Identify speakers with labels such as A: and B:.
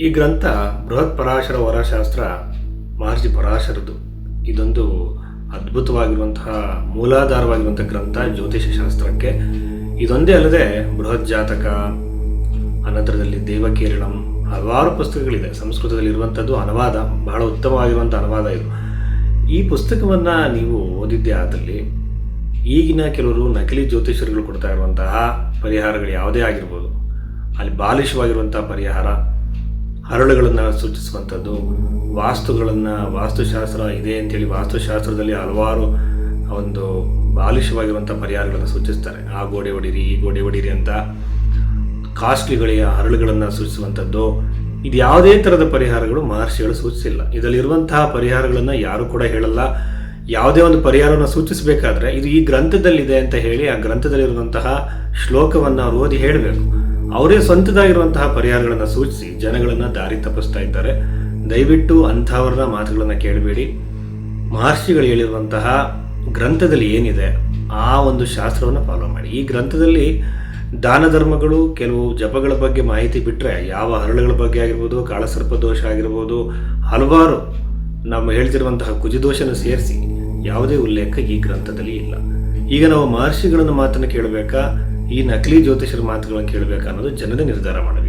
A: ಈ ಗ್ರಂಥ ಬೃಹತ್ ಪರಾಶರ ವರಶಾಸ್ತ್ರ ಮಹರ್ಷಿ ಪರಾಶರದು ಇದೊಂದು ಅದ್ಭುತವಾಗಿರುವಂತಹ ಮೂಲಾಧಾರವಾಗಿರುವಂಥ ಗ್ರಂಥ ಜ್ಯೋತಿಷ ಶಾಸ್ತ್ರಕ್ಕೆ. ಇದೊಂದೇ ಅಲ್ಲದೆ ಬೃಹತ್ ಜಾತಕ, ಅನಂತರದಲ್ಲಿ ದೇವಕೇರಳಂ ಹಲವಾರು ಪುಸ್ತಕಗಳಿದೆ. ಸಂಸ್ಕೃತದಲ್ಲಿ ಇರುವಂಥದ್ದು ಅನುವಾದ, ಬಹಳ ಉತ್ತಮವಾಗಿರುವಂಥ ಅನುವಾದ ಇದು. ಈ ಪುಸ್ತಕವನ್ನು ನೀವು ಓದಿದ್ದೇ ಆದಲ್ಲಿ ಈಗಿನ ಕೆಲವರು ನಕಲಿ ಜ್ಯೋತಿಷರುಗಳು ಕೊಡ್ತಾ ಇರುವಂತಹ ಪರಿಹಾರಗಳು ಯಾವುದೇ ಆಗಿರ್ಬೋದು. ಅಲ್ಲಿ ಬಾಲಿಶವಾಗಿರುವಂತಹ ಪರಿಹಾರ ಹರಳುಗಳನ್ನು ಸೂಚಿಸುವಂಥದ್ದು, ವಾಸ್ತುಗಳನ್ನು ವಾಸ್ತುಶಾಸ್ತ್ರ ಇದೆ ಅಂತೇಳಿ ವಾಸ್ತುಶಾಸ್ತ್ರದಲ್ಲಿ ಹಲವಾರು ಒಂದು ಬಾಲಿಶವಾಗಿರುವಂಥ ಪರಿಹಾರಗಳನ್ನು ಸೂಚಿಸ್ತಾರೆ. ಆ ಗೋಡೆ ಹೊಡೀರಿ ಈ ಗೋಡೆ ಹೊಡೀರಿ ಅಂತ ಕಾಸ್ಟ್ಲಿಗಳಿಗೆ ಹರಳುಗಳನ್ನು ಸೂಚಿಸುವಂಥದ್ದು. ಇದು ಯಾವುದೇ ಥರದ ಪರಿಹಾರಗಳು ಮಹರ್ಷಿಗಳು ಸೂಚಿಸಿಲ್ಲ. ಇದರಲ್ಲಿರುವಂತಹ ಪರಿಹಾರಗಳನ್ನು ಯಾರು ಕೂಡ ಹೇಳಲ್ಲ. ಯಾವುದೇ ಒಂದು ಪರಿಹಾರವನ್ನು ಸೂಚಿಸಬೇಕಾದ್ರೆ ಇದು ಈ ಗ್ರಂಥದಲ್ಲಿದೆ ಅಂತ ಹೇಳಿ ಆ ಗ್ರಂಥದಲ್ಲಿರುವಂತಹ ಶ್ಲೋಕವನ್ನು ಅವರು ಓದಿ ಹೇಳಬೇಕು. ಅವರೇ ಸ್ವಂತದಾಗಿರುವಂತಹ ಪರಿಹಾರಗಳನ್ನು ಸೂಚಿಸಿ, ಜನಗಳನ್ನು ದಾರಿ ತಪ್ಪಿಸ್ತಾ ಇದ್ದಾರೆ. ದಯವಿಟ್ಟು ಅಂಥವರ ಮಾತುಗಳನ್ನು ಕೇಳಬೇಡಿ. ಮಹರ್ಷಿಗಳು ಹೇಳಿರುವಂತಹ ಗ್ರಂಥದಲ್ಲಿ ಏನಿದೆ, ಆ ಒಂದು ಶಾಸ್ತ್ರವನ್ನು ಫಾಲೋ ಮಾಡಿ. ಈ ಗ್ರಂಥದಲ್ಲಿ ದಾನ ಧರ್ಮಗಳು ಕೆಲವು ಜಪಗಳ ಬಗ್ಗೆ ಮಾಹಿತಿ ಬಿಟ್ಟರೆ ಯಾವ ಹರಳುಗಳ ಬಗ್ಗೆ ಆಗಿರ್ಬೋದು, ಕಾಳಸರ್ಪ ದೋಷ ಆಗಿರ್ಬೋದು, ಹಲವಾರು ನಾವು ಹೇಳ್ತಿರುವಂತಹ ಕುಜದೋಷನ ಸೇರಿಸಿ ಯಾವುದೇ ಉಲ್ಲೇಖ ಈ ಗ್ರಂಥದಲ್ಲಿ ಇಲ್ಲ. ಈಗ ನಾವು ಮಹರ್ಷಿಗಳನ್ನು ಮಾತನ್ನು ಕೇಳಬೇಕಾ? ಈ ನಕಲಿ ಜ್ಯೋತಿಷರ ಮಾತುಗಳನ್ನು ಕೇಳಬೇಕಾ ಅನ್ನೋದು ಜನರೇ ನಿರ್ಧಾರ ಮಾಡಬೇಕು